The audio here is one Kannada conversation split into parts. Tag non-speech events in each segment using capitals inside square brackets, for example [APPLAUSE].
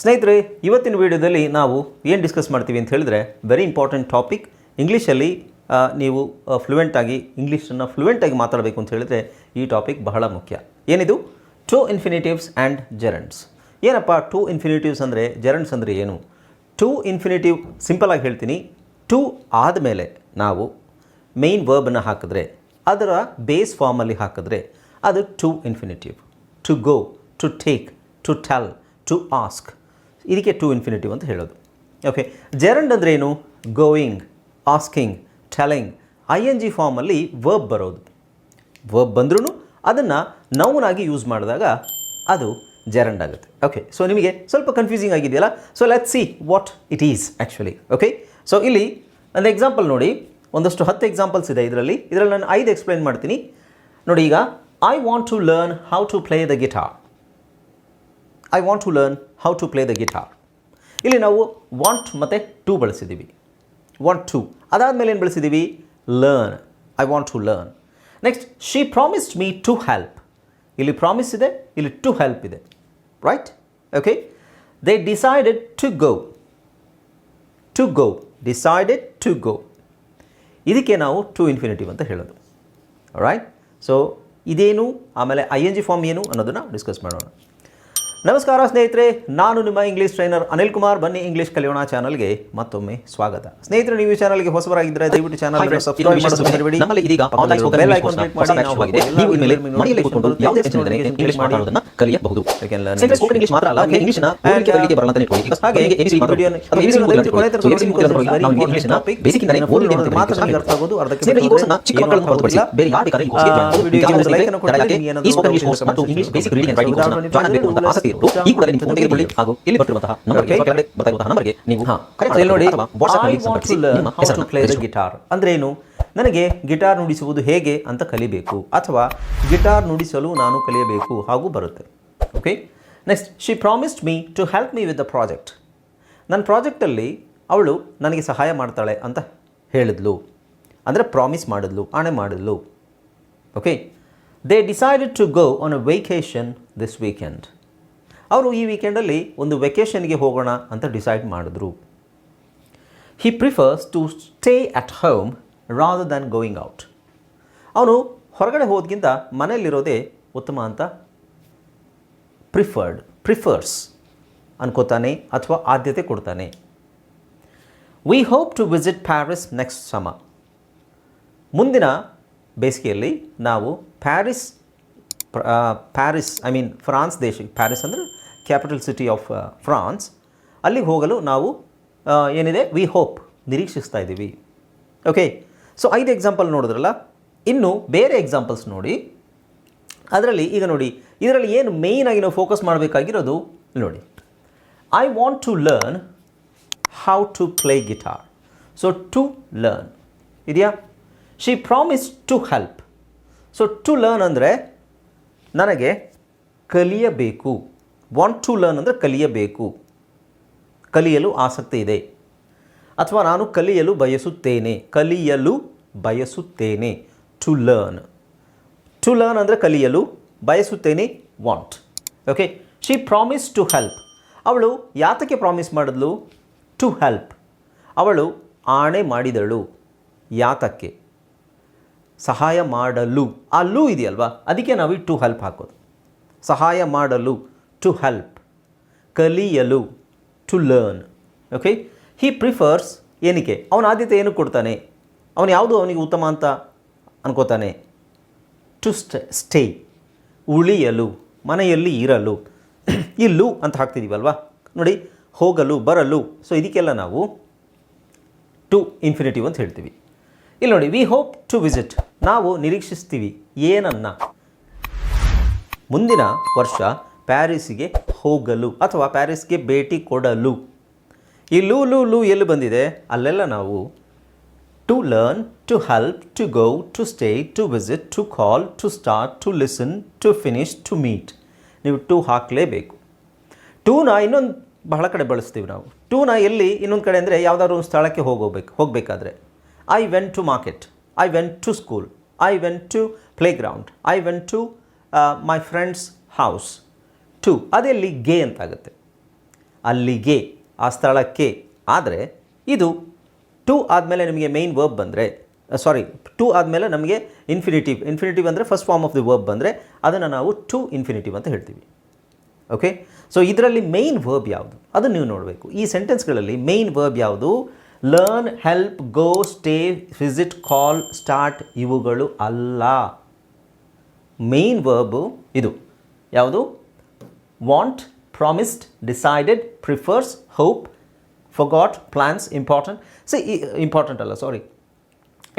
ಸ್ನೇಹಿತರೆ, ಇವತ್ತಿನ ವಿಡಿಯೋದಲ್ಲಿ ನಾವು ಏನು ಡಿಸ್ಕಸ್ ಮಾಡ್ತೀವಿ ಅಂತ ಹೇಳಿದ್ರೆ ವೆರಿ ಇಂಪಾರ್ಟೆಂಟ್ ಟಾಪಿಕ್ ಇಂಗ್ಲೀಷಲ್ಲಿ ನೀವು ಫ್ಲೂಯೆಂಟಾಗಿ ಇಂಗ್ಲೀಷನ್ನು ಫ್ಲೂಯೆಂಟಾಗಿ ಮಾತಾಡಬೇಕು ಅಂತ ಹೇಳಿದ್ರೆ ಈ ಟಾಪಿಕ್ ಬಹಳ ಮುಖ್ಯ. ಏನಿದು? ಟು ಇನ್ಫಿನಿಟಿವ್ಸ್ ಆ್ಯಂಡ್ ಜೆರಂಟ್ಸ್ ಏನಪ್ಪ ಟು ಇನ್ಫಿನಿಟಿವ್ಸ್ ಅಂದರೆ ಜೆರನ್ಸ್ ಅಂದರೆ ಏನು? ಟು ಇನ್ಫಿನಿಟಿವ್ ಸಿಂಪಲಾಗಿ ಹೇಳ್ತೀನಿ. ಟು ಆದಮೇಲೆ ನಾವು ಮೇಯ್ನ್ ವರ್ಬನ್ನು ಹಾಕಿದ್ರೆ, ಅದರ ಬೇಸ್ ಫಾರ್ಮಲ್ಲಿ ಹಾಕಿದ್ರೆ, ಅದು to infinitive to go to take to tell to ask ಇದಕ್ಕೆ ಟು ಇನ್ಫಿನಿಟಿವ್ ಅಂತ ಹೇಳೋದು. ಓಕೆ ಜೆರಂಡ್ ಅಂದರೆ ಏನು? Going asking telling I N G ಫಾರ್ಮಲ್ಲಿ ವರ್ಬ್ ಬರೋದು. ವರ್ಬ್ ಬಂದ್ರೂ ಅದನ್ನು ನೌನಾಗಿ ಯೂಸ್ ಮಾಡಿದಾಗ ಅದು ಜೆರಂಡ್ ಆಗುತ್ತೆ. ಓಕೆ ಸೊ ನಿಮಗೆ ಸ್ವಲ್ಪ ಕನ್ಫ್ಯೂಸಿಂಗ್ ಆಗಿದೆಯಲ್ಲ? So let see what it is actually okay so ಇಲ್ಲಿ ಒಂದು ಎಕ್ಸಾಂಪಲ್ ನೋಡಿ. ಒಂದಷ್ಟು ಹತ್ತು ಎಕ್ಸಾಂಪಲ್ಸ್ ಇದೆ ಇದರಲ್ಲಿ. ಇದರಲ್ಲಿ ನಾನು ಐದು ಎಕ್ಸ್ಪ್ಲೈನ್ ಮಾಡ್ತೀನಿ. ನೋಡಿ ಈಗ I want to learn how to play the guitar I want to learn how to play the guitar ಇಲ್ಲಿ ನಾವು ವಾಂಟ್ ಮತ್ತು ಟು ಬಳಸಿದ್ದೀವಿ ವಾಂಟ್ ಟು ಅದಾದಮೇಲೆ ಏನು ಬಳಸಿದ್ದೀವಿ learn I want to learn next she promised me to help ಇಲ್ಲಿ ಪ್ರಾಮಿಸ್ ಇದೆ, ಇಲ್ಲಿ ಟು ಹೆಲ್ಪ್ ಇದೆ. Right okay they decided to go to go decided to go ಇದಕ್ಕೆ ನಾವು ಟು ಇನ್ಫಿನಿಟಿವ್ ಅಂತ ಹೇಳೋದು. ರೈಟ್ ಸೊ ಇದೇನು? ಆಮೇಲೆ ಐ ಎನ್ ಜಿ ಫಾರ್ಮ್ ಏನು ಅನ್ನೋದನ್ನು ಡಿಸ್ಕಸ್ ಮಾಡೋಣ. ನಮಸ್ಕಾರ ಸ್ನೇಹಿತರೆ ನಾನು ನಿಮ್ಮ ಇಂಗ್ಲೀಷ್ ಟ್ರೈನರ್ ಅನಿಲ್ ಕುಮಾರ್ ಬನ್ನಿ ಇಂಗ್ಲೀಷ್ ಕಲಿಯೋಣ ಚಾನಲ್ಗೆ ಮತ್ತೊಮ್ಮೆ ಸ್ವಾಗತ ಸ್ನೇಹಿತರೆ ನೀವು ಈ ಚಾನಲ್ಗೆ ಹೊಸಬರಾಗಿದ್ದರೆ ದಯವಿಟ್ಟು ಚಾನಲ್ ಸಬ್ಸ್ಕ್ರೈಬ್ ಮಾಡೋದು ನಮ್ಮಲ್ಲಿ ಇದೀಗ ಮಾಡಿ ನಾವು ನೀವು ಮನೆಯಲ್ಲೇ ಕೂತ್ಕೊಂಡು ಯಾವುದೇ ಇಂಗ್ಲಿಷ್ ಮಾತಾಡೋದನ್ನ ಕಲಿಯಬಹುದು ಮಾತ್ರ ಅಲ್ಲ ನಿಮಗೆ ಇಂಗ್ಲಿಷ್ನ ಓದಲಿಕ್ಕೆ ಬರಲಿಕ್ಕೆ ಬರಲ್ಲ ಅಂತ ಇಟ್ಕೊಳ್ಳಿ. ಈಗ ಹಾಗೆ ನಿಮಗೆ ABC ಈ ಮಾತಾಡೋದು ವಿಡಿಯೋನ- ಅಥವಾ ABC ಓದೋದು ಅಂತ ಇಟ್ಕೊಳ್ಳಿ. ಕೊನೆ ತನಕ So, ABC ನೋಡಿ, ಓದೋದ್ರ ಬಗ್ಗೆ ನಾವು ನಿಮಗೆ ಇಂಗ್ಲಿಷ್ನ topic. basic ಇಂದಾನೆ ಇದನ್ನ ಅಂತ ಮಾತ್ರ ಹೇಳ್ತೀವಿ. ನಿಮಗೆ ಅರ್ಥ ಆಗೋದು, ಅರ್ಧಕ್ಕೆ ಸ್ನೇಹಿತರೆ, ಈ ಕೋರ್ಸ್ನ ಚಿಕ್ಕ ಮಕ್ಕಳನ್ನು ಏನು ಹೊರತುಪಡಿಸಿ ಬೇರೆ ಯಾರು ಬೇಕಾದ್ರೆ ಈ ಆ, ಕೋರ್ಸ್ಗೆ join ವಿಡಿಯೋಗೆ ಆಗಬಹುದು. ಅನ್ನು ಕೊಡಿ, ಯಾಕೆ ನಿಮಗೆ ಏನಾದರೂ ಈ spoken English ಡೌಟ್ ಮತ್ತು ಇದ್ದರೆ ಇಂಗ್ಲಿಷ್ ಬೇಸಿಕ್ ರೀಡಿಂಗ್ ಉದಾಹರಣೆಗೆ ರೈಟಿಂಗ್ ಕೋರ್ಸ್ನ ಜಾಯ್ನ್ ಆಗಬೇಕು ಅಂತ ಆಸಕ್ತಿ ಇರೋರು ಈ ಕೂಡಲೇ ನಿಮ್ಮ ಫೋನ್ ತೆಗೆದುಕೊಳ್ಳಿ. ಹಾಗೂ ಇಲ್ಲಿ ಬರ್ತಿರುವಂತಹ ನಂಬರ್. ಕೆಳಗಡೆ ಬರ್ತಾ ಇರುವಂತಹ ನಂಬರ್ಗೆ ನೀವು ಹಾ. ಕರೆ ನೋಡಿ ಪ್ಲೇ ದ ಗಿಟಾರ್ ಅಂದ್ರೆ ಏನು ನನಗೆ ಗಿಟಾರ್ ನುಡಿಸುವುದು ಹೇಗೆ ಅಂತ ಕಲಿಬೇಕು ಅಥವಾ ಗಿಟಾರ್ ನುಡಿಸಲು ನಾನು ಕಲಿಯಬೇಕು ಹಾಗೂ ಬರುತ್ತೆ. Okay next she promised me to help me with the project ನನ್ನ ಪ್ರಾಜೆಕ್ಟಲ್ಲಿ ಅವಳು ನನಗೆ ಸಹಾಯ ಮಾಡ್ತಾಳೆ ಅಂತ ಹೇಳಿದ್ಲು. ಅಂದರೆ ಪ್ರಾಮಿಸ್ ಮಾಡಿದ್ಲು ಆಣೆ ಮಾಡಿದ್ಲು. Okay they decided to go on a vacation this weekend ಅವರು ಈ ವೀಕೆಂಡಲ್ಲಿ ಒಂದು ವೆಕೇಷನ್ಗೆ ಹೋಗೋಣ ಅಂತ ಡಿಸೈಡ್ ಮಾಡಿದ್ರು. He prefers to stay at home rather than going out ಅವನು ಹೊರಗಡೆ ಹೋದ್ಗಿಂತ ಮನೆಯಲ್ಲಿರೋದೇ ಉತ್ತಮ ಅಂತ ಪ್ರಿಫರ್ಡ್ ಪ್ರಿಫರ್ಸ್ ಅನ್ಕೋತಾನೆ ಅಥವಾ ಆದ್ಯತೆ ಕೊಡ್ತಾನೆ. We hope to visit Paris next summer ಮುಂದಿನ ಬೇಸಿಗೆಯಲ್ಲಿ ನಾವು Paris Paris I mean France ದೇಶಕ್ಕೆ ಪ್ಯಾರಿಸ್ ಅಂದರೆ ಕ್ಯಾಪಿಟಲ್ ಸಿಟಿ ಆಫ್ ಫ್ರಾನ್ಸ್ ಅಲ್ಲಿಗೆ ಹೋಗಲು ನಾವು ಏನಿದೆ? ವಿ ಹೋಪ್ ನಿರೀಕ್ಷಿಸ್ತಾ ಇದ್ದೀವಿ. ಓಕೆ ಸೊ ಐದು ಎಕ್ಸಾಂಪಲ್ ನೋಡಿದ್ರಲ್ಲ? ಇನ್ನು ಬೇರೆ ಎಕ್ಸಾಂಪಲ್ಸ್ ನೋಡಿ. ಅದರಲ್ಲಿ ಈಗ ನೋಡಿ, ಇದರಲ್ಲಿ ಏನು ಮೇಯ್ನಾಗಿ ನಾವು ಫೋಕಸ್ ಮಾಡಬೇಕಾಗಿರೋದು ನೋಡಿ. I want to learn how to play guitar so to learn ಇದೆಯಾ? She promise to help so to learn ಅಂದರೆ ನನಗೆ ಕಲಿಯಬೇಕು. ವಾಂಟ್ ಟು ಲರ್ನ್ ಅಂದರೆ ಕಲಿಯಬೇಕು. ಕಲಿಯಲು ಆಸಕ್ತಿ ಇದೆ. ಅಥವಾ ನಾನು ಕಲಿಯಲು ಬಯಸುತ್ತೇನೆ. ಕಲಿಯಲು ಬಯಸುತ್ತೇನೆ. ಟು ಲರ್ನ್ ಟು ಲರ್ನ್ ಅಂದರೆ ಕಲಿಯಲು ಬಯಸುತ್ತೇನೆ want okay she promise to help ಅವಳು ಯಾತಕ್ಕೆ ಪ್ರಾಮಿಸ್ ಮಾಡಿದ್ಲು? ಟು ಹೆಲ್ಪ್ ಅವಳು ಆಣೆ ಮಾಡಿದಳು. ಯಾತಕ್ಕೆ? ಸಹಾಯ ಮಾಡಲು. ಆ ಲೂ ಇದೆಯಲ್ವಾ? ಅದಕ್ಕೆ ನಾವು ಟು ಹೆಲ್ಪ್ ಹಾಕೋದು. ಸಹಾಯ ಮಾಡಲು. ಟು ಹೆಲ್ಪ್ ಕಲಿಯಲು to learn okay he prefers ಏನಕ್ಕೆ? ಅವನ ಆದ್ಯತೆ ಏನು ಕೊಡ್ತಾನೆ? ಅವನು ಯಾವುದು ಅವನಿಗೆ ಉತ್ತಮ ಅಂತ ಅನ್ಕೋತಾನೆ? ಟು ಸ್ಟೇ ಸ್ಟೇ ಉಳಿಯಲು, ಮನೆಯಲ್ಲಿ ಇರಲು. [CLEARS THROAT] ಇಲ್ಲು ಅಂತ ಹಾಕ್ತಿದ್ದೀವಲ್ವಾ ನೋಡಿ, ಹೋಗಲು, ಬರಲು. ಸೊ ಇದಕ್ಕೆಲ್ಲ ನಾವು ಟು ಇನ್ಫಿನಿಟಿವ್ ಅಂತ ಹೇಳ್ತೀವಿ. ಇಲ್ಲಿ ನೋಡಿ ವಿ ಹೋಪ್ ಟು ವಿಸಿಟ್ ನಾವು ನಿರೀಕ್ಷಿಸ್ತೀವಿ. ಏನನ್ನ? ಮುಂದಿನ ವರ್ಷ ಪ್ಯಾರಿಸ್ಗೆ ಹೋಗಲು ಅಥವಾ ಪ್ಯಾರಿಸ್ಗೆ ಭೇಟಿ ಕೊಡಲು. ಈ ಲೂ ಲೂ ಲೂ ಎಲ್ಲಿ ಬಂದಿದೆ? ಅಲ್ಲೆಲ್ಲ ನಾವು to learn to help to go to stay to visit to call to start to listen to finish to meet ನೀವು ಟು ಹಾಕಲೇಬೇಕು. ಟೂನ ಇನ್ನೊಂದು ಬಹಳ ಕಡೆ ಬಳಸ್ತೀವಿ ನಾವು. ಟೂನ ಎಲ್ಲಿ ಇನ್ನೊಂದು ಕಡೆ ಅಂದರೆ ಯಾವುದಾದ್ರು ಒಂದು ಸ್ಥಳಕ್ಕೆ ಹೋಗೋಬೇಕು, ಹೋಗಬೇಕಾದ್ರೆ. I went to market I went to school I went to playground I went to my friends house to ಅದೆಲ್ಲಿ ಗೆ ಅಂತಾಗುತ್ತೆ. ಅಲ್ಲಿಗೆ ಆ ಸ್ಥಳಕ್ಕೆ. ಆದರೆ, ಇದು ಟು ಆದಮೇಲೆ ನಿಮಗೆ ಮೇನ್ ವರ್ಬ್ ಬಂದರೆ ಸಾರಿ ಟು ಆದಮೇಲೆ ನಮಗೆ ಇನ್ಫಿನಿಟಿವ್ ಇನ್ಫಿನಿಟಿವ್ ಅಂದರೆ first form of the verb ಬಂದರೆ, ಅದನ್ನು ನಾವು ಟು ಇನ್ಫಿನಿಟಿವ್ ಅಂತ ಹೇಳ್ತೀವಿ. ಓಕೆ ಸೊ ಇದರಲ್ಲಿ ಮೇನ್ ವರ್ಬ್ ಯಾವುದು? ಅದು ನೀವು ನೋಡಬೇಕು. ಈ ಸೆಂಟೆನ್ಸ್ಗಳಲ್ಲಿ ಮೇನ್ ವರ್ಬ್ ಯಾವುದು? Learn help go stay visit call start ಇವುಗಳು ಅಲ್ಲ. ಮೇನ್ ವರ್ಬು ಇದು. ಯಾವುದು? Want promised, decided prefers hope forgot, plans important See, important ಅಲ್ಲ ಸಾರಿ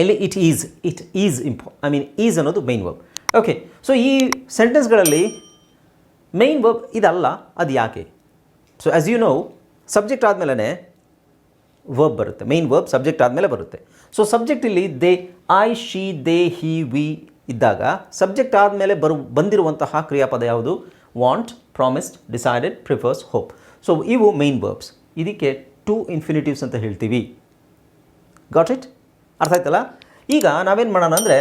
ಇಲ್ಲಿ ಇಟ್ ಈಸ್ ಇಟ್ ಈಸ್ ಇಂಪಾ ಐ ಮೀನ್ ಈಸ್ ಅನ್ನೋದು ಮೇನ್ ವರ್ಬ್ ಓಕೆ ಸೊ ಈ ಸೆಂಟೆನ್ಸ್ಗಳಲ್ಲಿ ಮೈನ್ ವರ್ಬ್ ಇದಲ್ಲ ಅದು ಯಾಕೆ? So as you know subject ಆದಮೇಲೆ ವರ್ಬ್ ಬರುತ್ತೆ. ಮೈನ್ ವರ್ಬ್ ಸಬ್ಜೆಕ್ಟ್ ಆದಮೇಲೆ ಬರುತ್ತೆ. ಸೊ ಸಬ್ಜೆಕ್ಟ್ ಇಲ್ಲಿ they I she they he we ಇದ್ದಾಗ ಸಬ್ಜೆಕ್ಟ್ ಆದಮೇಲೆ ಬರು ಬಂದಿರುವಂತಹ ಕ್ರಿಯಾಪದ ಯಾವುದು? Want promised decided prefers hope so ಇವು ಮೇನ್ ವರ್ಬ್ಸ್ ಇದಕ್ಕೆ ಟೂ ಇನ್ಫಿನಿಟಿವ್ಸ್ ಅಂತ ಹೇಳ್ತೀವಿ. ಗಾಟ್ ಇಟ್ ಅರ್ಥ ಆಯ್ತಲ್ಲ? ಈಗ ನಾವೇನು ಮಾಡೋಣ ಅಂದರೆ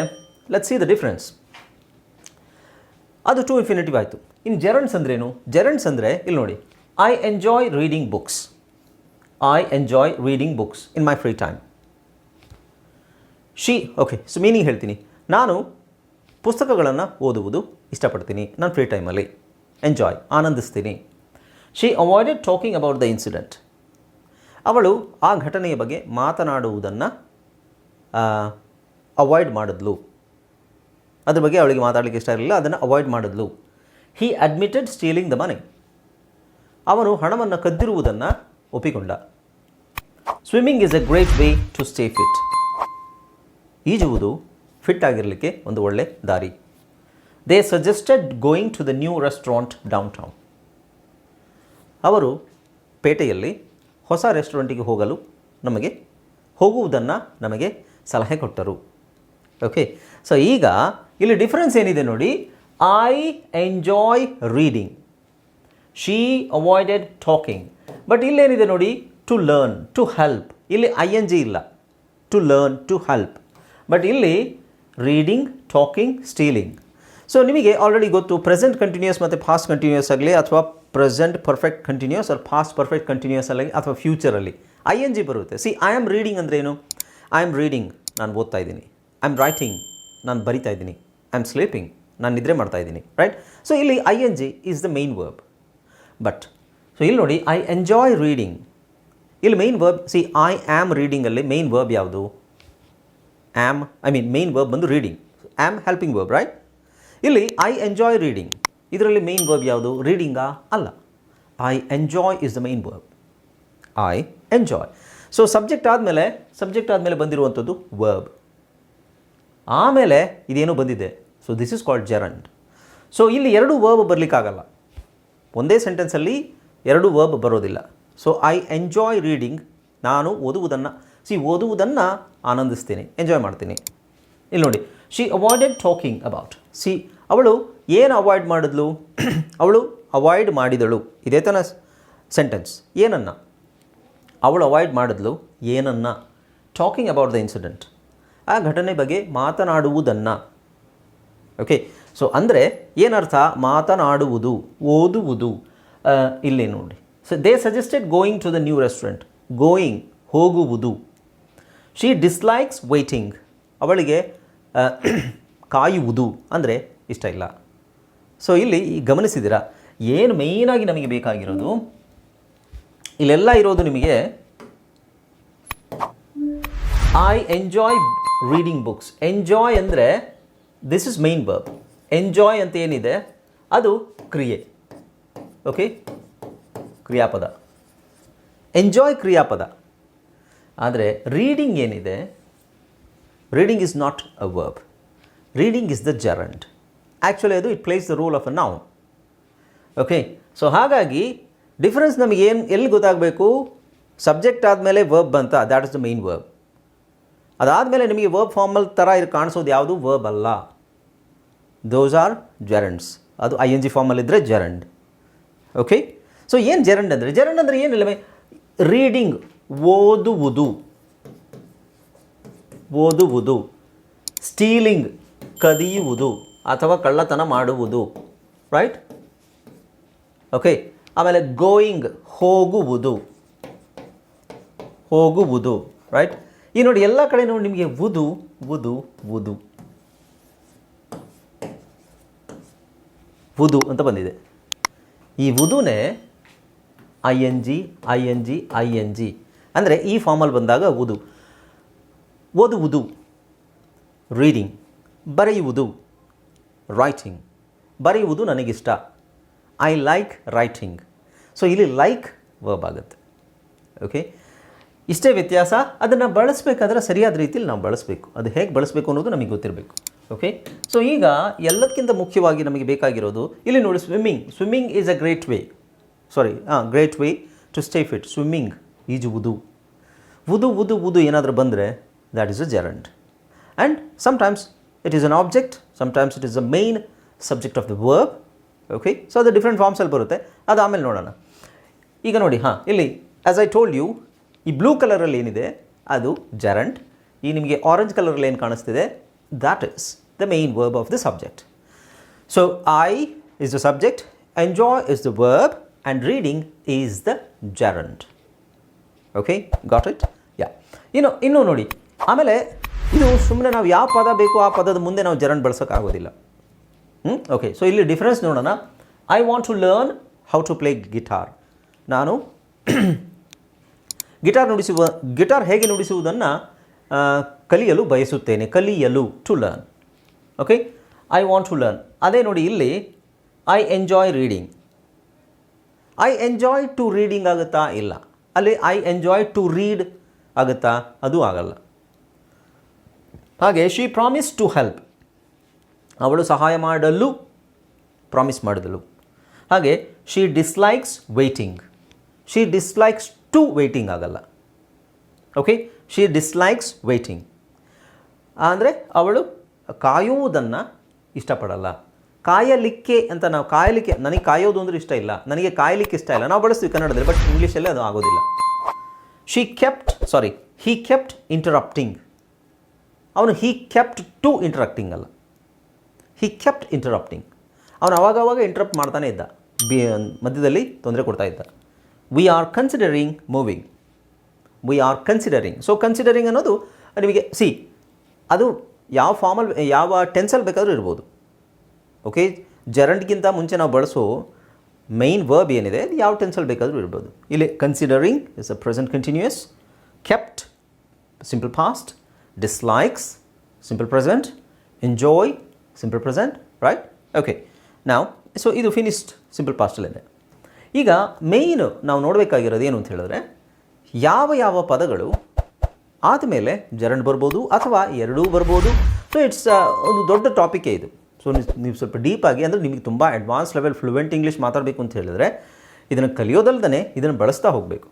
ಲೆಟ್ ಸಿ ದ ಡಿಫ್ರೆನ್ಸ್ ಅದು ಟೂ ಇನ್ಫಿನಿಟಿವ್ ಆಯಿತು. ಇನ್ನು ಜೆರಂಡ್ಸ್ ಅಂದ್ರೇನು? ಜೆರಂಡ್ಸ್ ಅಂದರೆ, ಇಲ್ಲಿ ನೋಡಿ. I enjoy reading books I enjoy reading books in my free time she okay so meaning ಹೇಳ್ತೀನಿ. ನಾನು ಪುಸ್ತಕಗಳನ್ನು ಓದುವುದು ಇಷ್ಟಪಡ್ತೀನಿ. ನನ್ನ ಫ್ರೀ ಟೈಮಲ್ಲಿ enjoy ಆನಂದಿಸ್ತೀನಿ. She avoided talking about the incident ಅವಳು ಆ ಘಟನೆಯ ಬಗ್ಗೆ ಮಾತನಾಡುವುದನ್ನು ಅವಾಯ್ಡ್ ಮಾಡಿದ್ಲು. ಅದ್ರ ಬಗ್ಗೆ ಅವಳಿಗೆ ಮಾತಾಡಲಿಕ್ಕೆ ಇಷ್ಟ ಇರಲಿಲ್ಲ, ಅದನ್ನು ಅವಾಯ್ಡ್ ಮಾಡಿದ್ಲು. ಹಿ ಅಡ್ಮಿಟೆಡ್ ಸ್ಟೀಲಿಂಗ್ ದ ಮನೆ ಅವನು ಹಣವನ್ನು ಕದ್ದಿರುವುದನ್ನು ಒಪ್ಪಿಕೊಂಡ. Swimming is a great way to stay fit ಈಜುವುದು fit ಆಗಿರಲಿಕ್ಕೆ ಒಂದು ಒಳ್ಳೆ ದಾರಿ. They suggested going to the new restaurant downtown ಅವರು ಪೇಟೆಯಲ್ಲಿ ಹೊಸ ರೆಸ್ಟೋರೆಂಟಿಗೆ ಹೋಗಲು ನಮಗೆ ಹೋಗುವುದನ್ನು ನಮಗೆ ಸಲಹೆ ಕೊಟ್ಟರು. ಓಕೆ ಸೊ ಈಗ ಇಲ್ಲಿ ಡಿಫ್ರೆನ್ಸ್ ಏನಿದೆ ನೋಡಿ? I enjoy reading she avoided talking but ಇಲ್ಲೇನಿದೆ ನೋಡಿ? ಟು ಲರ್ನ್ ಟು ಹೆಲ್ಪ್ ಇಲ್ಲಿ ಐ ಎನ್ ಜಿ ಇಲ್ಲ. To learn to help but ಇಲ್ಲಿ ರೀಡಿಂಗ್ ಟಾಕಿಂಗ್ ಸ್ಟೀಲಿಂಗ್ ಸೊ ನಿಮಗೆ ಆಲ್ರೆಡಿ ಗೊತ್ತು ಪ್ರೆಸೆಂಟ್ ಕಂಟಿನ್ಯೂಸ್ ಮತ್ತು ಫಾಸ್ಟ್ ಕಂಟಿನ್ಯೂಸ್ ಆಗಲಿ ಅಥವಾ present perfect continuous or past perfect continuous ಆಗಲಿ ಅಥವಾ ಫ್ಯೂಚರಲ್ಲಿ ಐ ಎನ್ ಜಿ ಬರುತ್ತೆ. ಸಿ ಐ ಆಮ್ ರೀಡಿಂಗ್ ಅಂದರೆ ಏನು? ಐ ಆಮ್ ರೀಡಿಂಗ್ ನಾನು ಓದ್ತಾ ಇದ್ದೀನಿ. ಐ ಆಮ್ ರೈಟಿಂಗ್ ನಾನು ಬರಿತಾ ಇದ್ದೀನಿ. ಐ ಆಮ್ ಸ್ಲೀಪಿಂಗ್ ನಾನು ನಿದ್ರೆ ಮಾಡ್ತಾ ಇದ್ದೀನಿ. ರೈಟ್ ಸೊ ಇಲ್ಲಿ I N G is the main verb but so ಇಲ್ಲಿ ನೋಡಿ ಐ ಎಂಜಾಯ್ ರೀಡಿಂಗ್ ಇಲ್ಲಿ main verb see I am ರೀಡಿಂಗಲ್ಲಿ main verb ಯಾವುದು? Am I mean main verb ಬಂದು reading am helping verb right ಇಲ್ಲಿ ಐ ಎಂಜಾಯ್ ರೀಡಿಂಗ್ ಇದರಲ್ಲಿ ಮೇನ್ ವರ್ಬ್ ಯಾವುದು? ರೀಡಿಂಗಾ ಅಲ್ಲ. I enjoy is the main verb I enjoy so subject ಆದಮೇಲೆ ಸಬ್ಜೆಕ್ಟ್ ಆದಮೇಲೆ ಬಂದಿರುವಂಥದ್ದು ವರ್ಬ್ ಆಮೇಲೆ ಇದೇನೋ ಬಂದಿದೆ. So this is called gerund so ಇಲ್ಲಿ ಎರಡು ವರ್ಬ್ ಬರಲಿಕ್ಕಾಗಲ್ಲ. ಒಂದೇ ಸೆಂಟೆನ್ಸಲ್ಲಿ ಎರಡು ವರ್ಬ್ ಬರೋದಿಲ್ಲ. ಸೊ ಐ ಎಂಜಾಯ್ ರೀಡಿಂಗ್ ನಾನು ಓದುವುದನ್ನು ಸಿ ಓದುವುದನ್ನು ಆನಂದಿಸ್ತೀನಿ ಎಂಜಾಯ್ ಮಾಡ್ತೀನಿ. ಇಲ್ಲಿ ನೋಡಿ she avoided talking about see, ಅವಳು ಏನು ಅವಾಯ್ಡ್ ಮಾಡಿದ್ಲು? [CLEARS THROAT] ಅವಳು ಅವಾಯ್ಡ್ ಮಾಡಿದಳು. ಇದೇ ತನ ಸೆಂಟೆನ್ಸ್ ಏನನ್ನ? ಅವಳು ಅವಾಯ್ಡ್ ಮಾಡಿದ್ಲು. ಏನನ್ನ? ಟಾಕಿಂಗ್ ಅಬೌಟ್ ದ ಇನ್ಸಿಡೆಂಟ್ ಆ ಘಟನೆ ಬಗ್ಗೆ ಮಾತನಾಡುವುದನ್ನು. ಓಕೆ ಸೊ ಅಂದರೆ ಏನರ್ಥ? ಮಾತನಾಡುವುದು, ಓದುವುದು. ಇಲ್ಲಿ ನೋಡಿ. So they suggested going to the new restaurant going ಹೋಗುವುದು. ಶಿ ಡಿಸ್ಲೈಕ್ಸ್ ವೇಟಿಂಗ್ ಅವಳಿಗೆ ಕಾಯುವುದು ಅಂದರೆ ಇಷ್ಟ ಇಲ್ಲ. ಸೊ ಇಲ್ಲಿ ಗಮನಿಸಿದ್ದೀರಾ, ಏನು ಮೇಯ್ನಾಗಿ ನಮಗೆ ಬೇಕಾಗಿರೋದು? ಇಲ್ಲೆಲ್ಲ ಇರೋದು ನಿಮಗೆ I enjoy reading books enjoy ಅಂದರೆ this is main verb enjoy ಅಂತ ಏನಿದೆ? ಅದು ಕ್ರಿಯೆ. ಓಕೆ ಕ್ರಿಯಾಪದ. ಎಂಜಾಯ್ ಕ್ರಿಯಾಪದ. ಆದರೆ ರೀಡಿಂಗ್ ಏನಿದೆ? Reading is not a verb reading is the gerund actually ಅದು it plays the role of a noun okay so ಹಾಗಾಗಿ ಡಿಫ್ರೆನ್ಸ್ ನಮಗೆ ಏನು, ಎಲ್ಲಿ ಗೊತ್ತಾಗಬೇಕು? ಸಬ್ಜೆಕ್ಟ್ ಆದಮೇಲೆ ವರ್ಬ್ ಅಂತ that is the main verb ಅದಾದಮೇಲೆ ನಿಮಗೆ ವರ್ಬ್ ಫಾರ್ಮಲ್ ಥರ ಇದು ಕಾಣಿಸೋದು ಯಾವುದು? ವರ್ಬ್ ಅಲ್ಲ. ದೋಸ್ ಆರ್ ಜೆರಂಡ್ಸ್ ಅದು ಐ ಎನ್ ಜಿ ಫಾರ್ಮಲ್ಲಿದ್ದರೆ ಜೆರಂಡ್ ಓಕೆ ಸೊ ಏನು ಜೆರಂಡ್ ಅಂದರೆ? ಜೆರಂಡ್ ಅಂದರೆ ಏನಿಲ್ಲ ರೀಡಿಂಗ್ ಓದುವುದು. ಓದುವುದು. ಸ್ಟೀಲಿಂಗ್ ಕದಿಯುವುದು ಅಥವಾ ಕಳ್ಳತನ ಮಾಡುವುದು ರೈಟ್ ಓಕೆ ಆಮೇಲೆ ಗೋಯಿಂಗ್ ಹೋಗುವುದು ಹೋಗುವುದು ರೈಟ್ ಈ ನೋಡಿ ಎಲ್ಲ ಕಡೆ ನೋಡಿ ನಿಮಗೆ ವುದು ಉದು ಉದು ಉದು ಅಂತ ಬಂದಿದೆ. ಈ ಉದುನೇ I N G I N G I N G ಅಂದರೆ ಈ ಫಾರ್ಮಲ್ಲಿ ಬಂದಾಗ ವುದು. ಓದುವುದು ರೀಡಿಂಗ್ ಬರೆಯುವುದು. ರೈಟಿಂಗ್ ಬರೆಯುವುದು ನನಗಿಷ್ಟ. ಐ ಲೈಕ್ ರೈಟಿಂಗ್ ಸೊ ಇಲ್ಲಿ ಲೈಕ್ ವರ್ಬ್ ಆಗುತ್ತೆ. ಓಕೆ ಇಷ್ಟೇ ವ್ಯತ್ಯಾಸ. ಅದನ್ನು ಬಳಸಬೇಕಾದ್ರೆ ಸರಿಯಾದ ರೀತಿಯಲ್ಲಿ ನಾವು ಬಳಸಬೇಕು. ಅದು ಹೇಗೆ ಬಳಸಬೇಕು ಅನ್ನೋದು ನಮಗೆ ಗೊತ್ತಿರಬೇಕು. ಓಕೆ ಸೊ ಈಗ ಎಲ್ಲದಕ್ಕಿಂತ ಮುಖ್ಯವಾಗಿ ನಮಗೆ ಬೇಕಾಗಿರೋದು, ಇಲ್ಲಿ ನೋಡಿ swimming swimming is a great way sorry ಹಾಂ great way to stay fit swimming ಈಜುವುದು ಉದು ಉದು ಉದು ಏನಾದರೂ ಬಂದರೆ that is a gerund and sometimes it is an object sometimes it is a main subject of the verb okay so ಅದು ಡಿಫ್ರೆಂಟ್ ಫಾರ್ಮ್ಸಲ್ಲಿ ಬರುತ್ತೆ. ಅದು ಆಮೇಲೆ ನೋಡೋಣ. ಈಗ ನೋಡಿ, ಹಾಂ, ಇಲ್ಲಿ ಆ್ಯಸ್ ಐ ಟೋಲ್ಡ್ ಯು ಈ ಬ್ಲೂ ಕಲರಲ್ಲಿ ಏನಿದೆ? ಅದು ಜರಂಟ್ ಈ ನಿಮಗೆ ಆರೆಂಜ್ ಕಲರಲ್ಲಿ ಏನು ಕಾಣಿಸ್ತಿದೆ? That is the main verb of the subject so I is the subject enjoy is the verb and reading is the gerund okay got it yeah ಇನ್ನು ಇನ್ನೂ ನೋಡಿ. ಆಮೇಲೆ ಇದು ಸುಮ್ಮನೆ ನಾವು ಯಾವ ಪದ ಬೇಕು ಆ ಪದದ ಮುಂದೆ ನಾವು ಜರನ್ ಬಳಸೋಕ್ಕಾಗೋದಿಲ್ಲ. ಹ್ಞೂ ಓಕೆ ಸೊ ಇಲ್ಲಿ ಡಿಫ್ರೆನ್ಸ್ ನೋಡೋಣ. I want to learn how to play guitar ನಾನು [CLEARS THROAT] ಗಿಟಾರ್ ನುಡಿಸುವ ಗಿಟಾರ್ ಹೇಗೆ ನುಡಿಸುವುದನ್ನು ಕಲಿಯಲು ಬಯಸುತ್ತೇನೆ. ಕಲಿಯಲು to learn okay I want to learn ಅದೇ ನೋಡಿ ಇಲ್ಲಿ I enjoy reading I enjoy to reading ಆಗುತ್ತಾ? ಇಲ್ಲ. ಅಲ್ಲಿ ಐ ಎಂಜಾಯ್ ಟು ರೀಡ್ ಆಗುತ್ತಾ? ಅದು ಆಗಲ್ಲ. ಹಾಗೆ ಶಿ ಪ್ರಾಮಿಸ್ ಟು ಹೆಲ್ಪ್ ಅವಳು ಸಹಾಯ ಮಾಡಲು ಪ್ರಾಮಿಸ್ ಮಾಡಿದಳು. ಹಾಗೆ she dislikes waiting she dislikes to waiting ಆಗಲ್ಲ. ಓಕೆ ಶಿ ಡಿಸ್ಲೈಕ್ಸ್ ವೆಯ್ಟಿಂಗ್ ಅಂದರೆ ಅವಳು ಕಾಯುವುದನ್ನು ಇಷ್ಟಪಡಲ್ಲ. ಕಾಯಲಿಕ್ಕೆ ಅಂತ ನಾವು ಕಾಯಲಿಕ್ಕೆ, ನನಗೆ ಕಾಯೋದು ಅಂದರೆ ಇಷ್ಟ ಇಲ್ಲ. ನನಗೆ ಕಾಯಲಿಕ್ಕೆ ಇಷ್ಟ ಇಲ್ಲ. ನಾವು ಬಳಸ್ತೀವಿ ಕನ್ನಡದಲ್ಲಿ ಬಟ್ ಇಂಗ್ಲೀಷಲ್ಲಿ ಅದು ಆಗೋದಿಲ್ಲ. She kept sorry he kept interrupting ಅವನು ಹೀ ಕೆಪ್ಟ್ ಟು ಇಂಟ್ರಾಕ್ಟಿಂಗ್ ಅಲ್ಲ. ಹೀ ಕೆಪ್ಟ್ ಇಂಟರಪ್ಟಿಂಗ್ ಅವನು ಅವಾಗವಾಗ ಇಂಟ್ರಪ್ಟ್ ಮಾಡ್ತಾನೆ ಇದ್ದ. ಬಿ, ಮಧ್ಯದಲ್ಲಿ ತೊಂದರೆ ಕೊಡ್ತಾ ಇದ್ದ. We are considering moving we are considering so considering ಅನ್ನೋದು ನಿಮಗೆ ಸಿ ಅದು ಯಾವ ಫಾರ್ಮಲ್ಲಿ ಯಾವ ಟೆನ್ಸಲ್ಲಿ ಬೇಕಾದರೂ ಇರ್ಬೋದು. ಓಕೆ ಜರಂಡ್ಗಿಂತ ಮುಂಚೆ ನಾವು ಬಳಸೋ ಮೈನ್ ವರ್ಬ್ ಏನಿದೆ, ಅದು ಯಾವ ಟೆನ್ಸಲ್ಲಿ ಬೇಕಾದರೂ ಇರ್ಬೋದು. ಇಲ್ಲಿ considering is a present continuous kept simple past dislikes simple present enjoy, simple present right okay ನಾವು ಸೊ ಇದು ಫಿನಿಶ್ಡ್ ಸಿಂಪಲ್ ಪಾಸ್ಟಲ್ಲಿದೆ ಈಗ ಮೇಯ್ನು ನಾವು ನೋಡಬೇಕಾಗಿರೋದು ಏನು ಅಂತ ಹೇಳಿದ್ರೆ ಯಾವ ಯಾವ ಪದಗಳು ಆದಮೇಲೆ ಜರಂಡ್ ಬರ್ಬೋದು ಅಥವಾ ಎರಡೂ ಬರ್ಬೋದು? ಸೊ ಇಟ್ಸ್ ಒಂದು ದೊಡ್ಡ ಟಾಪಿಕೇ ಇದು. ಸೊ ನೀವು ಸ್ವಲ್ಪ ಡೀಪಾಗಿ ಅಂದರೆ ನಿಮಗೆ ತುಂಬ ಅಡ್ವಾನ್ಸ್ ಲೆವೆಲ್ ಫ್ಲೂಯೆಂಟ್ ಇಂಗ್ಲೀಷ್ ಮಾತಾಡಬೇಕು ಅಂತ ಹೇಳಿದ್ರೆ ಇದನ್ನು ಕಲಿಯೋದಲ್ದೇ ಇದನ್ನು ಬಳಸ್ತಾ ಹೋಗಬೇಕು.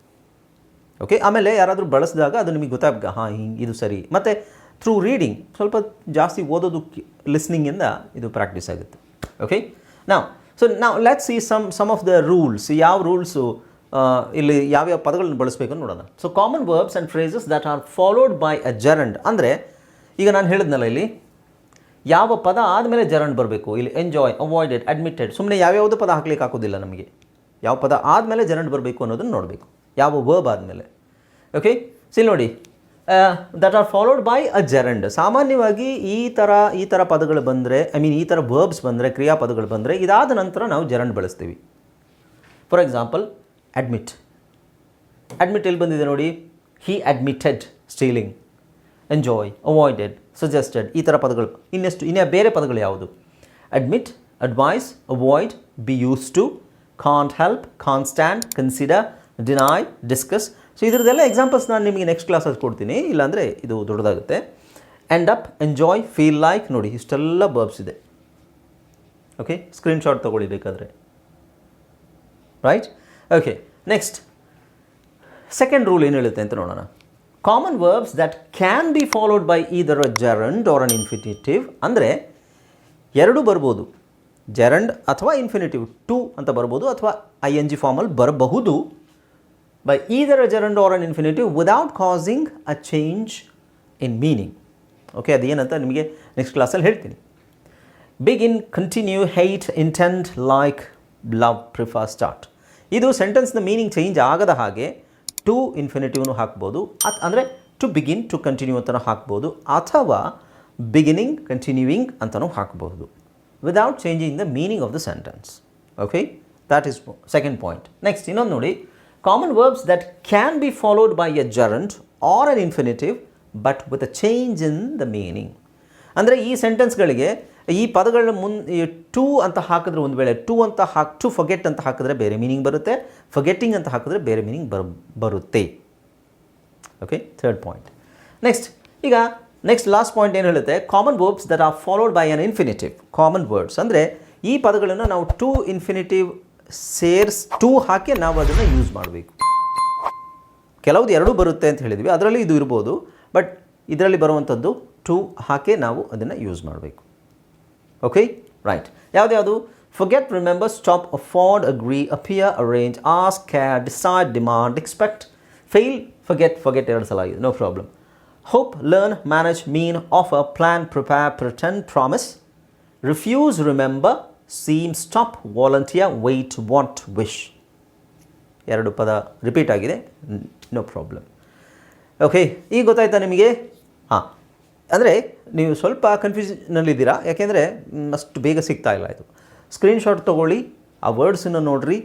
ಓಕೆ ಆಮೇಲೆ ಯಾರಾದರೂ ಬಳಸಿದಾಗ ಅದು ನಿಮಗೆ ಗೊತ್ತಾಗ ಹಾಂ ಹಿಂಗೆ ಇದು ಸರಿ. ಮತ್ತು ಥ್ರೂ ರೀಡಿಂಗ್ ಸ್ವಲ್ಪ ಜಾಸ್ತಿ ಓದೋದು ಲಿಸ್ನಿಂಗಿಂದ ಇದು ಪ್ರಾಕ್ಟೀಸ್ ಆಗುತ್ತೆ. ಓಕೆ ನಾವು ಸೊ ನಾವು let see some some of the rules ಯಾವ ರೂಲ್ಸು ಇಲ್ಲಿ ಯಾವ್ಯಾವ ಪದಗಳನ್ನು ಬಳಸಬೇಕು ನೋಡೋಣ. So common verbs and phrases that are followed by a gerund ಅಂದರೆ, ಈಗ ನಾನು ಹೇಳಿದ್ನಲ್ಲ ಇಲ್ಲಿ, ಯಾವ ಪದ ಆದಮೇಲೆ ಜರಂಡ್ ಬರಬೇಕು? ಇಲ್ಲಿ ಎಂಜಾಯ್ ಅವಾಯ್ಡೆಡ್ ಅಡ್ಮಿಟೆಡ್ ಸುಮ್ಮನೆ ಯಾವ್ಯಾವುದು ಪದ ಹಾಕ್ಲಿಕ್ಕೆ ಹಾಕೋದಿಲ್ಲ ನಮಗೆ. ಯಾವ ಪದ ಆದಮೇಲೆ ಜರಂಡ್ ಬರಬೇಕು ಅನ್ನೋದನ್ನು ನೋಡಬೇಕು. ಯಾವ ವರ್ಬ್ ಆದಮೇಲೆ. ಓಕೆ ಸಿಲ್ ನೋಡಿ that are followed by a gerund ಸಾಮಾನ್ಯವಾಗಿ ಈ ಥರ ಈ ಥರ ಪದಗಳು ಬಂದರೆ ಐ ಮೀನ್ ಈ ಥರ ವರ್ಬ್ಸ್ ಬಂದರೆ, ಕ್ರಿಯಾಪದಗಳು ಬಂದರೆ, ಇದಾದ ನಂತರ ನಾವು ಜರಂಡ್ ಬಳಸ್ತೀವಿ. ಫಾರ್ ಎಕ್ಸಾಂಪಲ್ ಅಡ್ಮಿಟ್ ಅಡ್ಮಿಟ್ ಎಲ್ಲಿ ಬಂದಿದೆ ನೋಡಿ? He admitted stealing enjoy avoided suggested ಈ ಥರ ಪದಗಳು. ಇನ್ನೆಷ್ಟು, ಇನ್ನೇ ಬೇರೆ ಪದಗಳು ಯಾವುದು? Admit advise avoid be used to can't help can't stand consider deny discuss so ಇದ್ರದ್ದೆಲ್ಲ examples ನಾನು ನಿಮಗೆ ನೆಕ್ಸ್ಟ್ ಕ್ಲಾಸಲ್ಲಿ ಕೊಡ್ತೀನಿ. ಇಲ್ಲಾಂದರೆ ಇದು ದೊಡ್ಡದಾಗುತ್ತೆ. End up enjoy feel like ನೋಡಿ, ಇಷ್ಟೆಲ್ಲ ಬರ್ಬ್ಸ್ ಇದೆ. ಓಕೆ ಸ್ಕ್ರೀನ್ಶಾಟ್ ತೊಗೊಳ್ಳಿ ಬೇಕಾದರೆ. Right okay next second rule ಏನು ಹೇಳುತ್ತೆ ಅಂತ ನೋಡೋಣ. Common verbs that can be followed by either a gerund or an infinitive ಅಂದರೆ, ಎರಡು ಬರ್ಬೋದು. ಜರಂಡ್ ಅಥವಾ ಇನ್ಫಿನಿಟಿವ್ ಟು ಅಂತ ಬರ್ಬೋದು ಅಥವಾ ಐ ಎನ್ ಜಿ ಫಾರ್ಮಲ್ಲಿ ಬರಬಹುದು. By either a gerund or an infinitive without causing a change in meaning okay ಅದು ಏನಂತ ನಿಮಗೆ ನೆಕ್ಸ್ಟ್ ಕ್ಲಾಸಲ್ಲಿ ಹೇಳ್ತೀನಿ. Begin continue hate intend like love prefer start ಇದು ಸೆಂಟೆನ್ಸ್ನ ಮೀನಿಂಗ್ ಚೇಂಜ್ ಆಗದ ಹಾಗೆ ಟು ಇನ್ಫಿನಿಟಿವ್ನು ಹಾಕ್ಬೋದು. ಅತ್ ಅಂದರೆ ಟು ಬಿಗಿನ್ ಟು ಕಂಟಿನ್ಯೂ ಅಂತಲೂ ಹಾಕ್ಬೋದು. ಅಥವಾ ಬಿಗಿನಿಂಗ್ ಕಂಟಿನ್ಯೂಯಿಂಗ್ ಅಂತಲೂ ಹಾಕ್ಬೋದು. Without changing the meaning of the sentence okay that is second point next ಇನ್ನೊಂದು ನೋಡಿ. Common verbs that can be followed by a gerund or an infinitive but with a change in the meaning ಅಂದರೆ ಈ ಸೆಂಟೆನ್ಸ್ಗಳಿಗೆ ಈ ಪದಗಳನ್ನ ಮುನ್ ಟು ಅಂತ ಹಾಕಿದ್ರೆ ಒಂದು ವೇಳೆ ಟು ಅಂತ ಹಾಕಿ ಟು ಫಗೆಟ್ ಅಂತ ಹಾಕಿದ್ರೆ ಬೇರೆ ಮೀನಿಂಗ್ ಬರುತ್ತೆ. ಫಗೆಟಿಂಗ್ ಅಂತ ಹಾಕಿದ್ರೆ ಬೇರೆ ಮೀನಿಂಗ್ ಬರ್, ಬರುತ್ತೆ. ಓಕೆ ಥರ್ಡ್ ಪಾಯಿಂಟ್ ನೆಕ್ಸ್ಟ್ ಈಗ ನೆಕ್ಸ್ಟ್ ಲಾಸ್ಟ್ ಪಾಯಿಂಟ್ ಏನು ಹೇಳುತ್ತೆ? Common verbs that are followed by an infinitive common words ಅಂದರೆ ಈ ಪದಗಳನ್ನು ನಾವು ಟು ಇನ್ಫಿನಿಟಿವ್ ಸೇರ್ಸ್ ಟು ಹಾಕಿ ನಾವು ಅದನ್ನು ಯೂಸ್ ಮಾಡಬೇಕು. ಕೆಲವುದು ಎರಡೂ ಬರುತ್ತೆ ಅಂತ ಹೇಳಿದ್ವಿ. ಅದರಲ್ಲಿ ಇದು ಇರ್ಬೋದು. ಬಟ್ ಇದರಲ್ಲಿ ಬರುವಂಥದ್ದು ಟು ಹಾಕಿ ನಾವು ಅದನ್ನು ಯೂಸ್ ಮಾಡಬೇಕು. Okay right ಯಾವುದ್ಯಾವುದು forget remember stop afford agree appear arrange ask care decide demand expect fail forget forget ಎರಡು ಸಲ ಆಗಿದೆ. No problem hope learn manage mean offer plan prepare pretend promise refuse remember seem stop volunteer wait want wish ಎರಡು ಪದ ರಿಪೀಟ್ ಆಗಿದೆ. ನೋ ಪ್ರಾಬ್ಲಮ್ ಓಕೆ ಈಗ ಗೊತ್ತಾಯ್ತಾ ನಿಮಗೆ? ಹಾಂ. ಅಂದರೆ ನೀವು ಸ್ವಲ್ಪ ಕನ್ಫ್ಯೂಷನಲ್ಲಿದ್ದೀರಾ ಯಾಕೆಂದರೆ ಅಷ್ಟು ಬೇಗ ಸಿಗ್ತಾ ಇಲ್ಲ ಇದು. ಸ್ಕ್ರೀನ್ಶಾಟ್ ತೊಗೊಳ್ಳಿ, ಆ ವರ್ಡ್ಸನ್ನು ನೋಡಿರಿ.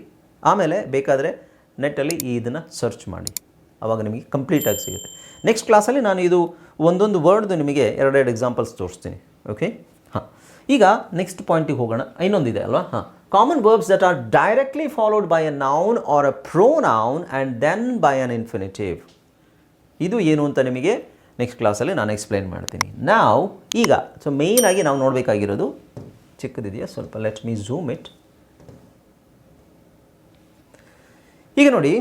ಆಮೇಲೆ ಬೇಕಾದರೆ ನೆಟ್ಟಲ್ಲಿ ಇದನ್ನು ಸರ್ಚ್ ಮಾಡಿ. ಆವಾಗ ನಿಮಗೆ ಕಂಪ್ಲೀಟಾಗಿ ಸಿಗುತ್ತೆ. ನೆಕ್ಸ್ಟ್ ಕ್ಲಾಸಲ್ಲಿ ನಾನು ಇದು ಒಂದೊಂದು ವರ್ಡ್ದು ನಿಮಗೆ ಎರಡೆರಡು ಎಕ್ಸಾಂಪಲ್ಸ್ ತೋರಿಸ್ತೀನಿ. ಓಕೆ ಈಗ ನೆಕ್ಸ್ಟ್ ಪಾಯಿಂಟಿಗೆ ಹೋಗೋಣ. ಇನ್ನೊಂದಿದೆ ಅಲ್ವಾ? ಹಾಂ. Common verbs that are directly followed by a noun or a pronoun and then by an infinitive ಇದು ಏನು ಅಂತ ನಿಮಗೆ ನೆಕ್ಸ್ಟ್ ಕ್ಲಾಸಲ್ಲಿ ನಾನು ಎಕ್ಸ್ಪ್ಲೇನ್ ಮಾಡ್ತೀನಿ. ನಾವು ಈಗ ಸೊ ಮೇಯ್ನಾಗಿ ನಾವು ನೋಡಬೇಕಾಗಿರೋದು ಚಿಕ್ಕದಿದೆಯಾ? ಸ್ವಲ್ಪ ಲೆಟ್ ಮೀ ಝೂಮ್ ಇಟ್ ಈಗ ನೋಡಿ,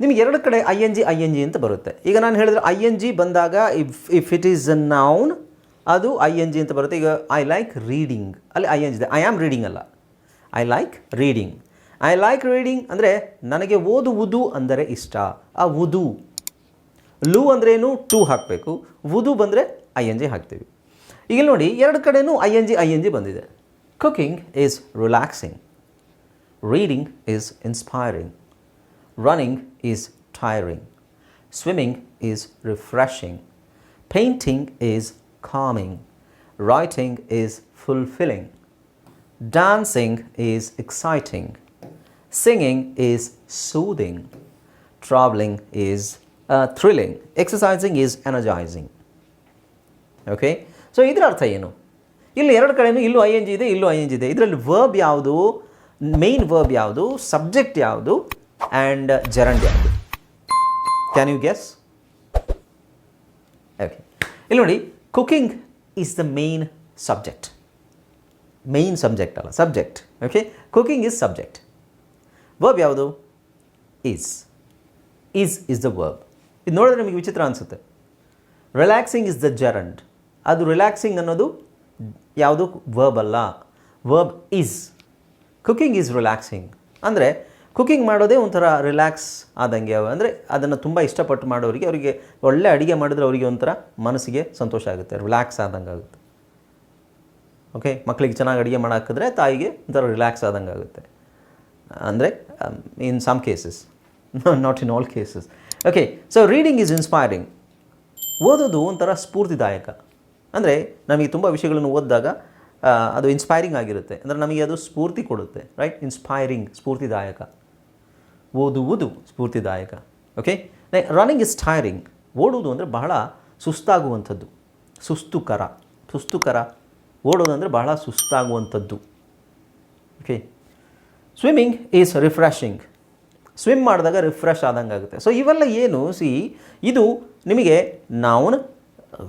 ನಿಮಗೆ ಎರಡು ಕಡೆ I N G I N G ಅಂತ ಬರುತ್ತೆ. ಈಗ ನಾನು ಹೇಳಿದ್ರೆ ಐ ಎನ್ ಜಿ ಬಂದಾಗ if if it is a noun ಅದು ಐ ಎನ್ ಜಿ ಅಂತ ಬರುತ್ತೆ. ಈಗ ಐ ಲೈಕ್ ರೀಡಿಂಗ್ ಅಲ್ಲಿ ಐ ಎನ್ ಜಿ ಇದೆ. ಐ ಆಮ್ ರೀಡಿಂಗ್ ಅಲ್ಲ. I like reading I like reading ಅಂದರೆ ನನಗೆ ಓದುವುದು ಅಂದರೆ ಇಷ್ಟ. ಆ ಉದು ಲು ಏನು? ಟು ಹಾಕಬೇಕು. ಉದು ಬಂದರೆ ಐ ಎನ್ ಜಿ ಹಾಕ್ತೀವಿ. ಈಗ ನೋಡಿ, ಎರಡು ಕಡೆನೂ I N G I N G ಬಂದಿದೆ. Cooking is relaxing reading is inspiring running is tiring swimming is refreshing painting is calming, writing is fulfilling, dancing is exciting, singing is soothing, traveling is uh, thrilling, exercising is energizing. Okay so ಇದರ ಅರ್ಥ ಏನು ಇಲ್ಲಿ ಎರಡು ಕಡೆಯೂ ಇಲ್ಲೂ ಐ ಎನ್ ಜಿ ಇದೆ ಇಲ್ಲೂ ಐ ಎನ್ ಜಿ ಇದೆ ಇದರಲ್ಲಿ ವರ್ಬ್ ಯಾವುದು ಮೇನ್ ವರ್ಬ್ ಯಾವುದು ಸಬ್ಜೆಕ್ಟ್ ಯಾವುದು ಆ್ಯಂಡ್ ಜರಂಡ್ ಯಾವುದು ಕ್ಯಾನ್ ಯು ಗೆಸ್ ಓಕೆ ಇಲ್ಲಿ ನೋಡಿ cooking is the main subject main subject ಅಲ್ಲ subject okay cooking is subject verb ಯಾವುದು? Is is is the verb ಇದು ನೋಡಿದ್ರೆ ನಿಮಗೆ ವಿಚಿತ್ರ ಅನಿಸುತ್ತೆ. ರಿಲ್ಯಾಕ್ಸಿಂಗ್ ಇಸ್ ದ ಜರಂಡ್ ಅದು ರಿಲ್ಯಾಕ್ಸಿಂಗ್ ಅನ್ನೋದು ಯಾವುದು? ವರ್ಬ್ ಅಲ್ಲ. Verb is cooking is relaxing ಅಂದರೆ ಕುಕಿಂಗ್ ಮಾಡೋದೇ ಒಂಥರ ರಿಲ್ಯಾಕ್ಸ್ ಆದಂಗೆ ಅಂದರೆ ಅದನ್ನು ತುಂಬ ಇಷ್ಟಪಟ್ಟು ಮಾಡೋರಿಗೆ ಅವರಿಗೆ ಒಳ್ಳೆ ಅಡುಗೆ ಮಾಡಿದ್ರೆ ಅವರಿಗೆ ಒಂಥರ ಮನಸ್ಸಿಗೆ ಸಂತೋಷ ಆಗುತ್ತೆ ರಿಲ್ಯಾಕ್ಸ್ ಆದಂಗೆ ಆಗುತ್ತೆ. ಓಕೆ ಮಕ್ಕಳಿಗೆ ಚೆನ್ನಾಗಿ ಅಡುಗೆ ಮಾಡಾಕಿದ್ರೆ ತಾಯಿಗೆ ಒಂಥರ ರಿಲ್ಯಾಕ್ಸ್ ಆದಂಗೆ ಆಗುತ್ತೆ. ಅಂದರೆ in some cases not in all cases okay so reading is inspiring ಓದೋದು ಒಂಥರ ಸ್ಫೂರ್ತಿದಾಯಕ. ಅಂದರೆ ನಮಗೆ ತುಂಬ ವಿಷಯಗಳನ್ನು ಓದಿದಾಗ ಅದು ಇನ್ಸ್ಪೈರಿಂಗ್ ಆಗಿರುತ್ತೆ. ಅಂದರೆ ನಮಗೆ ಅದು ಸ್ಫೂರ್ತಿ ಕೊಡುತ್ತೆ ರೈಟ್ ಇನ್ಸ್ಪೈರಿಂಗ್ ಸ್ಫೂರ್ತಿದಾಯಕ. ಓದುವುದು ಸ್ಫೂರ್ತಿದಾಯಕ. ಓಕೆ ರನ್ನಿಂಗ್ ಇಸ್ ಟೈರಿಂಗ್ ಓಡುವುದು ಅಂದರೆ ಬಹಳ ಸುಸ್ತಾಗುವಂಥದ್ದು. ಸುಸ್ತುಕರ ಸುಸ್ತುಕರ ಓಡೋದು ಅಂದರೆ ಬಹಳ ಸುಸ್ತಾಗುವಂಥದ್ದು. Okay swimming is refreshing swim ಮಾಡಿದಾಗ ರಿಫ್ರೆಶ್ ಆದಂಗೆ ಆಗುತ್ತೆ. ಸೊ ಇವೆಲ್ಲ ಏನು? ಸಿ ಇದು ನಿಮಗೆ ನೌನ್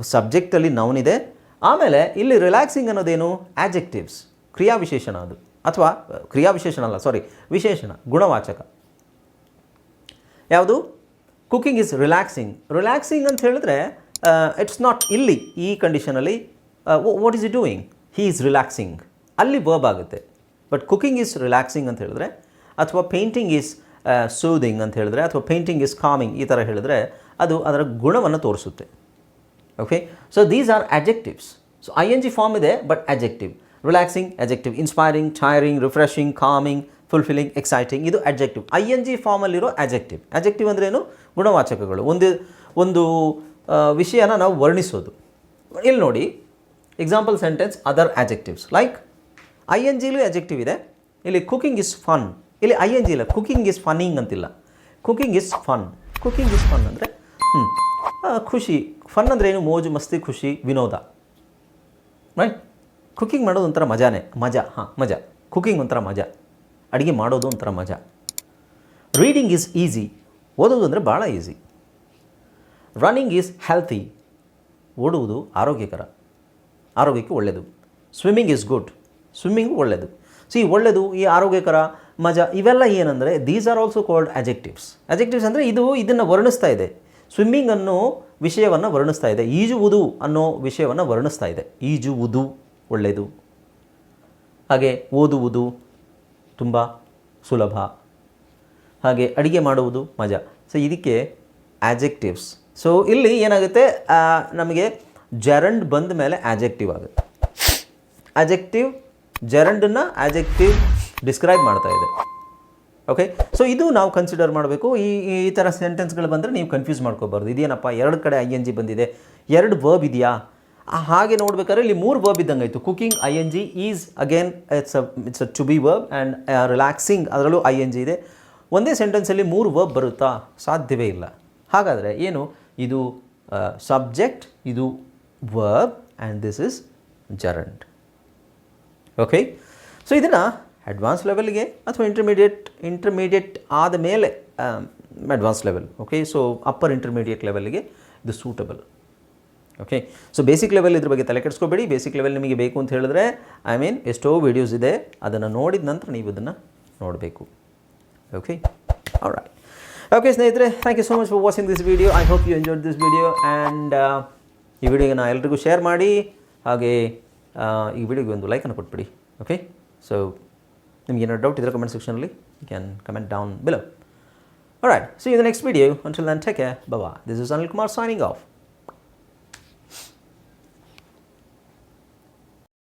ಸಬ್ಜೆಕ್ಟಲ್ಲಿ ನೌನ್ ಇದೆ. ಆಮೇಲೆ ಇಲ್ಲಿ ರಿಲ್ಯಾಕ್ಸಿಂಗ್ ಅನ್ನೋದೇನು? ಆ್ಯಜೆಕ್ಟಿವ್ಸ್ ಕ್ರಿಯಾವಿಶೇಷಣ ಅದು. ಅಥವಾ, ಕ್ರಿಯಾವಿಶೇಷಣ ಅಲ್ಲ ಸಾರಿ ವಿಶೇಷಣ, ಗುಣವಾಚಕ. ಯಾವುದು? ಕುಕ್ಕಿಂಗ್ ಇಸ್ ರಿಲ್ಯಾಕ್ಸಿಂಗ್ ರಿಲ್ಯಾಕ್ಸಿಂಗ್ ಅಂತ ಹೇಳಿದ್ರೆ ಇಟ್ಸ್ ನಾಟ್ ಇಲ್ಲಿ, ಈ ಕಂಡೀಷನಲ್ಲಿ what is he doing he is relaxing ಅಲ್ಲಿ ವರ್ಬ್ ಆಗುತ್ತೆ. ಬಟ್ ಕುಕ್ಕಿಂಗ್ ಈಸ್ ರಿಲ್ಯಾಕ್ಸಿಂಗ್ ಅಂತ ಹೇಳಿದ್ರೆ, ಅಥವಾ ಪೇಂಟಿಂಗ್ ಈಸ್ ಸೂದಿಂಗ್ ಅಂತ ಹೇಳಿದ್ರೆ, ಅಥವಾ ಪೇಂಟಿಂಗ್ ಈಸ್ ಕಾಮಿಂಗ್ ಈ ಥರ ಹೇಳಿದ್ರೆ, ಅದು ಅದರ ಗುಣವನ್ನು ತೋರಿಸುತ್ತೆ. Okay so these are adjectives so I N G form ಇದೆ but adjective relaxing adjective inspiring tiring refreshing calming fulfilling exciting ಇದು ಅಡ್ಜೆಕ್ಟಿವ್ ಐ ಎನ್ ಜಿ ಫಾರ್ಮಲ್ಲಿರೋ ಅಡ್ಜೆಕ್ಟಿವ್ ಅಡ್ಜೆಕ್ಟಿವ್ ಅಂದ್ರೇನು ಗುಣವಾಚಕಗಳು. ಒಂದು ಒಂದು ವಿಷಯನ ನಾವು ವರ್ಣಿಸೋದು. ಇಲ್ಲಿ ನೋಡಿ example sentence other adjectives like I N ಜಿಲೂ adjective ಇದೆ. ಇಲ್ಲಿ ಕುಕಿಂಗ್ ಇಸ್ ಫನ್ ಇಲ್ಲಿ ಐ ಎನ್ ಜಿ ಇಲ್ಲ. ಕುಕಿಂಗ್ ಇಸ್ ಫನ್ನಿಂಗ್ ಅಂತಿಲ್ಲ. Cooking is fun cooking is fun ಅಂದರೆ ಹ್ಞೂ ಖುಷಿ. ಫನ್ ಅಂದರೆ ಏನು? ಮೋಜು, ಮಸ್ತಿ, ಖುಷಿ, ವಿನೋದ. ರೈಟ್ ಕುಕಿಂಗ್ ಮಾಡೋದು ಒಂಥರ ಮಜಾನೇ. ಮಜಾ, ಹಾಂ, ಮಜಾ. ಕುಕಿಂಗ್ ಒಂಥರ ಮಜಾ. ಅಡುಗೆ ಮಾಡೋದು ಒಂಥರ ಮಜಾ. ರೀಡಿಂಗ್ ಈಸ್ ಈಸಿ ಓದೋದು ಅಂದರೆ ಭಾಳ ಈಸಿ ರನ್ನಿಂಗ್ ಈಸ್ ಹೆಲ್ತಿ ಓಡುವುದು ಆರೋಗ್ಯಕರ. ಆರೋಗ್ಯಕ್ಕೆ ಒಳ್ಳೆಯದು ಸ್ವಿಮ್ಮಿಂಗ್ ಈಸ್ ಗುಡ್ ಸ್ವಿಮ್ಮಿಂಗು ಒಳ್ಳೆಯದು ಸಿ ಒಳ್ಳೆಯದು ಈ ಆರೋಗ್ಯಕರ, ಮಜಾ, ಇವೆಲ್ಲ ಏನಂದರೆ these are also called adjectives adjectives ಅಂದರೆ ಇದು ಇದನ್ನು ವರ್ಣಿಸ್ತಾ ಇದೆ. ಸ್ವಿಮ್ಮಿಂಗ್ ಅನ್ನೋ ವಿಷಯವನ್ನು ವರ್ಣಿಸ್ತಾ ಇದೆ. ಈಜುವುದು ಅನ್ನೋ ವಿಷಯವನ್ನು ವರ್ಣಿಸ್ತಾ ಇದೆ. ಈಜುವುದು ಒಳ್ಳೆಯದು ಹಾಗೆ ಓದುವುದು ತುಂಬ ಸುಲಭ. ಹಾಗೆ ಅಡುಗೆ ಮಾಡುವುದು ಮಜಾ. ಸೊ ಇದಕ್ಕೆ ಆ್ಯಜೆಕ್ಟಿವ್ಸ್ ಸೊ ಇಲ್ಲಿ ಏನಾಗುತ್ತೆ? ನಮಗೆ ಜರಂಡ್ ಬಂದ ಮೇಲೆ ಆ್ಯಜೆಕ್ಟಿವ್ ಆಗುತ್ತೆ. ಆಜೆಕ್ಟಿವ್ ಜರಂಡನ್ನು ಆ್ಯಜೆಕ್ಟಿವ್ ಡಿಸ್ಕ್ರೈಬ್ ಮಾಡ್ತಾ ಇದೆ. ಓಕೆ ಸೊ ಇದು ನಾವು ಕನ್ಸಿಡರ್ ಮಾಡಬೇಕು. ಈ ಈ ಥರ ಸೆಂಟೆನ್ಸ್ಗಳು ಬಂದರೆ ನೀವು ಕನ್ಫ್ಯೂಸ್ ಮಾಡ್ಕೋಬಾರ್ದು ಇದೇನಪ್ಪ? ಎರಡು ಕಡೆ ಐ ಎನ್ ಜಿ ಬಂದಿದೆ. ಎರಡು ವರ್ಬ್ ಇದೆಯಾ? ಹಾಗೆ ನೋಡ್ಬೇಕಾದ್ರೆ ಇಲ್ಲಿ ಮೂರು ವರ್ಬ್ ಇದ್ದಂಗೆ ಆಯಿತು cooking I N G is again it's a it's a to be verb and relaxing ಅದರಲ್ಲೂ ಐ ಎನ್ ಜಿ ಇದೆ. ಒಂದೇ ಸೆಂಟೆನ್ಸಲ್ಲಿ ಮೂರು ವರ್ಬ್ ಬರುತ್ತಾ? ಸಾಧ್ಯವೇ ಇಲ್ಲ. ಹಾಗಾದರೆ ಏನು? ಇದು ಸಬ್ಜೆಕ್ಟ್ ಇದು verb and this is gerund okay so ಇದನ್ನು ಅಡ್ವಾನ್ಸ್ ಲೆವೆಲ್ಗೆ ಅಥವಾ ಇಂಟರ್ಮೀಡಿಯೇಟ್ ಇಂಟರ್ಮೀಡಿಯೇಟ್ ಆದ ಮೇಲೆ advance level okay so upper intermediate ಲೆವೆಲ್ಗೆ ಇದು suitable okay so basic level ಇದ್ರ ಬಗ್ಗೆ ತಲೆ ಕೆಡಿಸ್ಕೋಬೇಡಿ. ಬೇಸಿಕ್ ಲೆವೆಲ್ ನಿಮಗೆ ಬೇಕು ಅಂತ ಹೇಳಿದ್ರೆ ಐ ಮೀನ್ ಎಷ್ಟೋ ವೀಡಿಯೋಸ್ ಇದೆ. ಅದನ್ನು ನೋಡಿದ ನಂತರ ನೀವು ಇದನ್ನು ನೋಡಬೇಕು. ಓಕೆ ರೈಟ್ ಓಕೆ ಸ್ನೇಹಿತರೆ thank you so much for watching this video I hope you enjoyed this video and ಈ ವಿಡಿಯೋನ ಎಲ್ರಿಗೂ ಶೇರ್ ಮಾಡಿ. ಹಾಗೆ ಈ ವಿಡಿಯೋಗೆ ಒಂದು ಲೈಕನ್ನು ಕೊಟ್ಬಿಡಿ. ಓಕೆ ಸೊ ನಿಮ್ಗೆ ಏನಾದ್ರು ಡೌಟ್ ಇದ್ದರೆ ಕಮೆಂಟ್ ಸೆಕ್ಷನಲ್ಲಿ you can comment down below right so the next next video until ನಾನು take care ಬವಾ this is Anil Kumar signing off